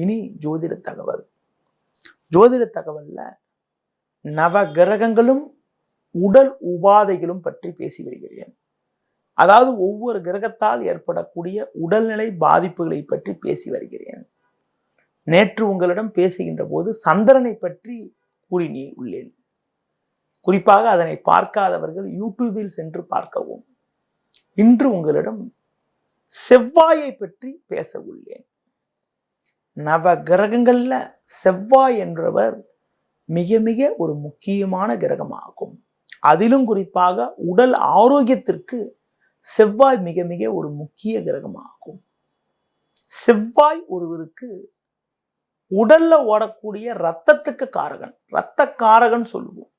இனி ஜோதிட தகவல். ஜோதிட தகவல்ல நவ கிரகங்களும் உடல் உபாதைகளும் பற்றி பேசி வருகிறேன். அதாவது ஒவ்வொரு கிரகத்தால் ஏற்படக்கூடிய உடல்நிலை பாதிப்புகளை பற்றி பேசி வருகிறேன். நேற்று உங்களிடம் பேசுகின்ற போது சந்திரனை பற்றி கூறினே உள்ளேன் குறிப்பாக அதனை பார்க்காதவர்கள் யூடியூபில் சென்று பார்க்கவும். இன்று உங்களிடம் செவ்வாயை பற்றி பேச உள்ளேன். நவ கிரகங்களில் செவ்வாய் என்றவர் மிக மிக ஒரு முக்கியமான கிரகமாகும். அதிலும் குறிப்பாக உடல் ஆரோக்கியத்திற்கு செவ்வாய் மிக மிக ஒரு முக்கிய கிரகமாகும். செவ்வாய் ஒருவருக்கு உடல்ல ஓடக்கூடிய ரத்தத்துக்கு காரகன் ரத்த காரகன் சொல்லுவோம்.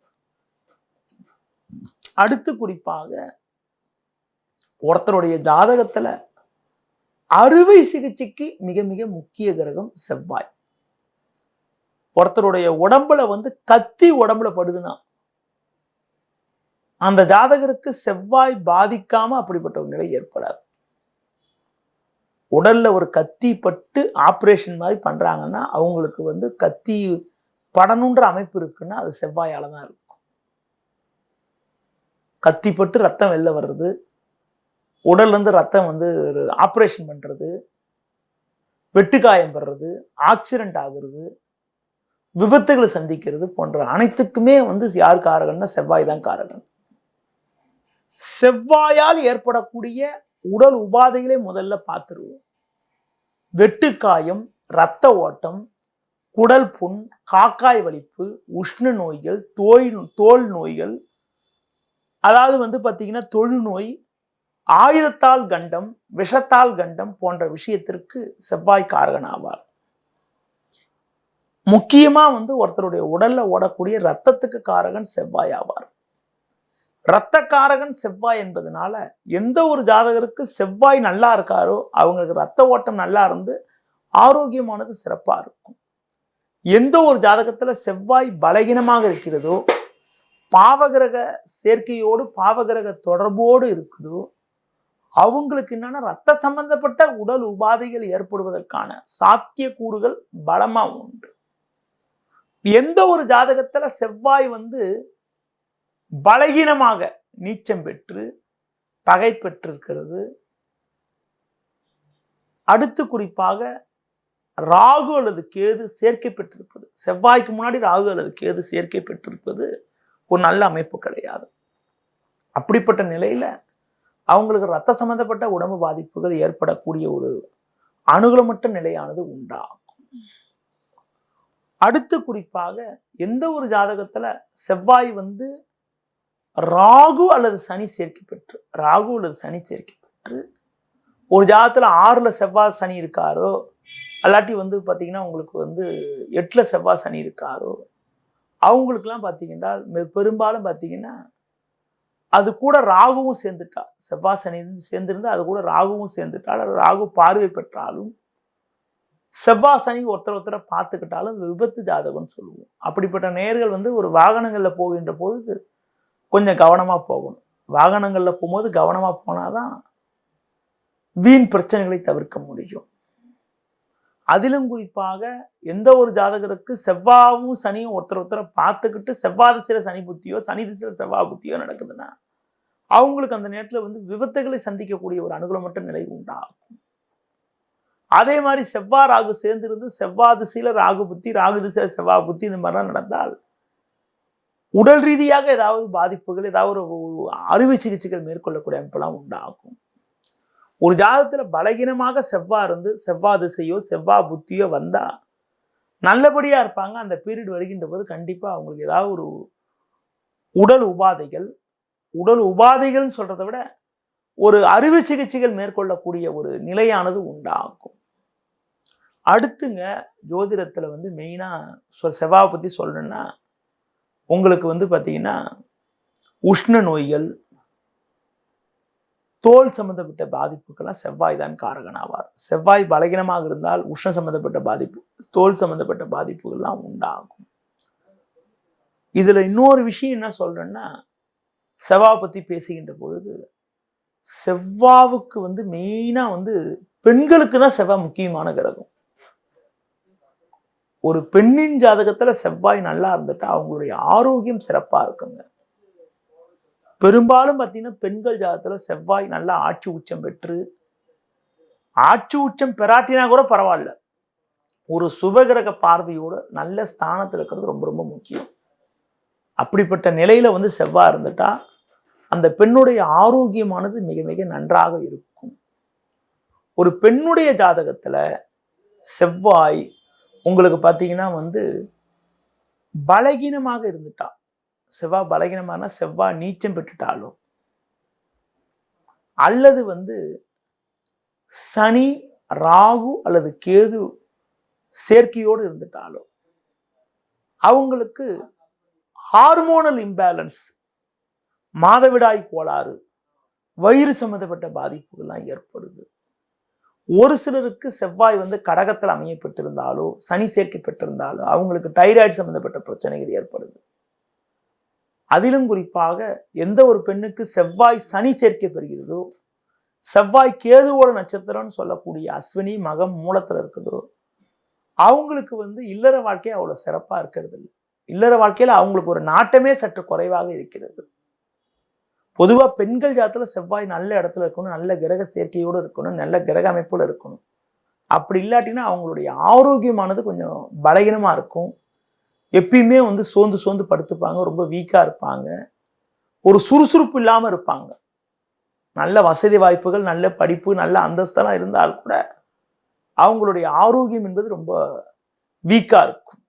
அடுத்து குறிப்பாக ஒருத்தருடைய ஜாதகத்துல அறுவை சிகிச்சைக்கு மிக மிக முக்கிய கிரகம் செவ்வாய். ஒருத்தருடைய உடம்புல வந்து கத்தி உடம்புல படுதுன்னா அந்த ஜாதகருக்கு செவ்வாய் பாதிக்காம அப்படிப்பட்ட ஒரு நிலை ஏற்படாது. உடல்ல ஒரு கத்தி பட்டு ஆப்ரேஷன் மாதிரி பண்றாங்கன்னா அவங்களுக்கு வந்து கத்தி படணுன்ற அமைப்பு இருக்குன்னா அது செவ்வாயால தான் இருக்கும். கத்தி பட்டு ரத்தம் வெளில வர்றது உடல்லேருந்து ரத்தம் வந்து ஒரு ஆப்ரேஷன் பண்ணுறது வெட்டுக்காயம் படுறது ஆக்சிடென்ட் ஆகுறது விபத்துகளை சந்திக்கிறது போன்ற அனைத்துக்குமே வந்து யார் காரகன்னா செவ்வாய் தான் காரகன். செவ்வாயால் ஏற்படக்கூடிய உடல் உபாதைகளை முதல்ல பார்த்துருவோம். வெட்டுக்காயம் இரத்த ஓட்டம் குடல் புண் காக்காய் வலிப்பு உஷ்ண நோய்கள் தோய் தோல் நோய்கள் அதாவது வந்து பார்த்தீங்கன்னா தொழுநோய் ஆயுதத்தால் கண்டம் விஷத்தால் கண்டம் போன்ற விஷயத்திற்கு செவ்வாய் காரகன் ஆவார் முக்கியமாக வந்து ஒருத்தருடைய உடலில் ஓடக்கூடிய ரத்தத்துக்கு காரகன் செவ்வாய் ஆவார். இரத்த காரகன் செவ்வாய் என்பதனால எந்த ஒரு ஜாதகருக்கு செவ்வாய் நல்லா இருக்காரோ அவங்களுக்கு ரத்த ஓட்டம் நல்லா இருந்து ஆரோக்கியமானது சிறப்பாக இருக்கும். எந்த ஒரு ஜாதகத்தில் செவ்வாய் பலகீனமாக இருக்கிறதோ பாவகிரக சேர்க்கையோடு பாவகிரக தொடர்போடு இருக்குதோ அவங்களுக்கு என்னன்னா ரத்த சம்பந்தப்பட்ட உடல் உபாதைகள் ஏற்படுவதற்கான சாத்திய கூறுகள் உண்டு. எந்த ஒரு ஜாதகத்தில் செவ்வாய் வந்து பலகீனமாக நீச்சம் பெற்று பகை பெற்றிருக்கிறது. அடுத்து குறிப்பாக ராகு அல்லது கேது சேர்க்கை பெற்றிருப்பது. செவ்வாய்க்கு முன்னாடி ராகு அல்லது கேது சேர்க்கை பெற்றிருப்பது ஒரு நல்ல அமைப்பு கிடையாது. அப்படிப்பட்ட நிலையில் அவங்களுக்கு ரத்த சம்பந்தப்பட்ட உடம்பு பாதிப்புகள் ஏற்படக்கூடிய ஒரு அனுகூலமற்ற நிலையானது உண்டாகும். அடுத்து குறிப்பாக எந்த ஒரு ஜாதகத்துல செவ்வாய் வந்து ராகு அல்லது சனி சேர்க்கை பெற்று ராகு அல்லது சனி சேர்க்கை பெற்று ஒரு ஜாதகத்துல ஆறுல செவ்வாய் சனி இருக்காரோ அல்லாட்டி வந்து பார்த்தீங்கன்னா உங்களுக்கு வந்து எட்டுல செவ்வாய் சனி இருக்காரோ அவங்களுக்குலாம் பார்த்தீங்கன்னா மெ- பெரும்பாலும் பார்த்தீங்கன்னா அது கூட ராகுவும் சேர்ந்துட்டா. செவ்வாய் சனி சேர்ந்துருந்து அது கூட ராகுவும் சேர்ந்துட்டா ராகு பார்வை பெற்றாலும் செவ்வாய் சனி ஒருத்தர் ஒருத்தரை பார்த்துக்கிட்டாலும் அது விபத்து ஜாதகம்னு சொல்லுவோம். அப்படிப்பட்ட நேர்கள் வந்து ஒரு வாகனங்களில் போகின்ற பொழுது கொஞ்சம் கவனமாக போகணும். வாகனங்களில் போகும்போது கவனமாக போனாதான் வீண் பிரச்சனைகளை தவிர்க்க முடியும். அதிலும் குறிப்பாக எந்த ஒரு ஜாதகருக்கு செவ்வாவும் சனியும் ஒருத்தர் ஒருத்தரை பார்த்துக்கிட்டு செவ்வாய் திசையில சனி புத்தியோ சனி திசையில் செவ்வாய் புத்தியோ நடக்குதுன்னா அவங்களுக்கு அந்த நேரத்தில் வந்து விபத்துகளை சந்திக்கக்கூடிய ஒரு அனுகூலமற்ற நிலை உண்டாகும். அதே மாதிரி செவ்வாய் ராகு சேர்ந்திருந்து செவ்வாய் திசையில் ராகு புத்தி ராகு திசையில் செவ்வாய் புத்தி இந்த மாதிரிலாம் நடந்தால் உடல் ரீதியாக ஏதாவது பாதிப்புகள் ஏதாவது ஒரு அறுவை சிகிச்சைகள் மேற்கொள்ளக்கூடிய அமைப்பெல்லாம் உண்டாகும். ஒரு ஜாதகத்தில் பலகீனமாக செவ்வாய் இருந்து செவ்வாய் திசையோ செவ்வாய் புத்தியோ வந்தால் நல்லபடியாக இருப்பாங்க. அந்த பீரியட் வருகின்ற போது கண்டிப்பாக அவங்களுக்கு ஏதாவது ஒரு உடல் உபாதைகள் உடல் உபாதைகள்னு சொல்கிறத விட ஒரு அறுவை சிகிச்சைகள் மேற்கொள்ளக்கூடிய ஒரு நிலையானது உண்டாகும். அடுத்துங்க ஜோதிடத்தில் வந்து மெயினாக சொல் செவ்வாயை பற்றி சொல்லணும்னா உங்களுக்கு வந்து பார்த்திங்கன்னா உஷ்ண நோய்கள் தோல் சம்மந்தப்பட்ட பாதிப்புக்கெல்லாம் செவ்வாய் தான் காரகனாவார் செவ்வாய் பலகீனமாக இருந்தால் உஷ்ண சம்மந்தப்பட்ட பாதிப்பு தோல் சம்மந்தப்பட்ட பாதிப்புகள்லாம் உண்டாகும். இதில் இன்னொரு விஷயம் என்ன சொல்கிறேன்னா செவ்வாவை பற்றி பேசுகின்ற பொழுது செவ்வாவுக்கு வந்து மெயினாக வந்து பெண்களுக்கு தான் செவ்வாய் முக்கியமான கிரகம். ஒரு பெண்ணின் ஜாதகத்தில் செவ்வாய் நல்லா இருந்துட்டா அவங்களுடைய ஆரோக்கியம் சிறப்பாக இருக்குங்க. பெரும்பாலும் பார்த்தீங்கன்னா பெண்கள் ஜாதகத்தில் செவ்வாய் நல்லா ஆட்சி உச்சம் பெற்று ஆட்சி உச்சம் பெராட்டினா கூட பரவாயில்ல. ஒரு சுபகிரக பார்வையோட நல்ல ஸ்தானத்தில் இருக்கிறது ரொம்ப ரொம்ப முக்கியம். அப்படிப்பட்ட நிலையில் வந்து செவ்வாய் இருந்துட்டா அந்த பெண்ணுடைய ஆரோக்கியமானது மிக மிக நன்றாக இருக்கும். ஒரு பெண்ணுடைய ஜாதகத்தில் செவ்வாய் உங்களுக்கு பார்த்தீங்கன்னா வந்து பலகீனமாக இருந்துட்டா. செவ்வாய் பலகீனமான செவ்வாய் நீச்சம் பெற்றுட்டாலோ அல்லது வந்து சனி ராகு அல்லது கேது சேர்க்கையோடு இருந்துட்டாலோ அவங்களுக்கு ஹார்மோனல் இம்பேலன்ஸ் மாதவிடாய் கோளாறு வயிறு சம்மந்தப்பட்ட பாதிப்புகள்லாம் ஏற்படுது. ஒரு சிலருக்கு செவ்வாய் வந்து கடகத்தில் அமையப்பட்டிருந்தாலோ சனி சேர்க்கப்பட்டிருந்தாலோ அவங்களுக்கு டைராய்டு சம்மந்தப்பட்ட பிரச்சனைகள் ஏற்படுது. அதிலும் குறிப்பாக எந்த ஒரு பெண்ணுக்கு செவ்வாய் சனி சேர்க்கை பெறுகிறதோ செவ்வாய் கேதுவோட நட்சத்திரம்னு சொல்லக்கூடிய அஸ்வினி மகம் மூலத்தில் இருக்குதோ அவங்களுக்கு வந்து இல்லற வாழ்க்கை அவ்வளோ சிறப்பாக இருக்கிறது இல்லை இல்லற வாழ்க்கையில் அவங்களுக்கு ஒரு நாட்டமே சற்று குறைவாக இருக்கிறது. பொதுவாக பெண்கள் ஜாத்தில் செவ்வாய் நல்ல இடத்துல இருக்கணும் நல்ல கிரக சேர்க்கையோடு இருக்கணும் நல்ல கிரக அமைப்பில் இருக்கணும். அப்படி இல்லாட்டினா அவங்களுடைய ஆரோக்கியமானது கொஞ்சம் பலகீனமாக இருக்கும். எப்பயுமே வந்து சோர்ந்து சோர்ந்து படுத்துப்பாங்க ரொம்ப வீக்காக இருப்பாங்க. ஒரு சுறுசுறுப்பு இல்லாமல் இருப்பாங்க. நல்ல வசதி வாய்ப்புகள் நல்ல படிப்பு நல்ல அந்தஸ்தெல்லாம் இருந்தால் கூட அவங்களுடைய ஆரோக்கியம் என்பது ரொம்ப வீக்காக இருக்கும்.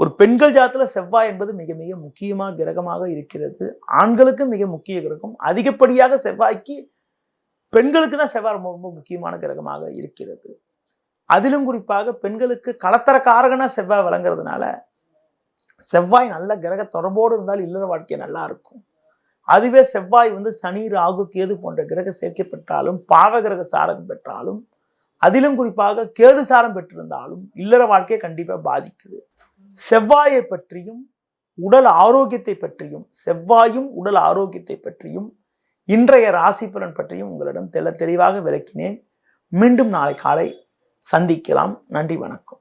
ஒரு பெண்கள் ஜாத்தில் செவ்வாய் என்பது மிக மிக முக்கியமான கிரகமாக இருக்கிறது. ஆண்களுக்கு மிக முக்கிய கிரகம். அதிகப்படியாக செவ்வாய்க்கு பெண்களுக்கு தான் செவ்வாய் ரொம்ப ரொம்ப முக்கியமான கிரகமாக இருக்கிறது. அதிலும் குறிப்பாக பெண்களுக்கு கலத்தர செவ்வாய் விளங்குறதுனால செவ்வாய் நல்ல கிரக தொடர்போடு இருந்தால் இல்லற வாழ்க்கை நல்லா இருக்கும். அதுவே செவ்வாய் வந்து சனி ராகு கேது போன்ற கிரக சேர்க்கை பெற்றாலும் பாவ கிரக சாரம் பெற்றாலும் அதிலும் குறிப்பாக கேது சாரம் பெற்றிருந்தாலும் இல்லற வாழ்க்கையை கண்டிப்பாக பாதிக்குது. செவ்வாயை பற்றியும் உடல் ஆரோக்கியத்தை பற்றியும் செவ்வாயும் உடல் ஆரோக்கியத்தை பற்றியும் இன்றைய ராசி பலன் பற்றியும் உங்களிடம் தெல தெளிவாக விளக்கினேன். மீண்டும் நாளை காலை சந்திக்கலாம். நன்றி வணக்கம்.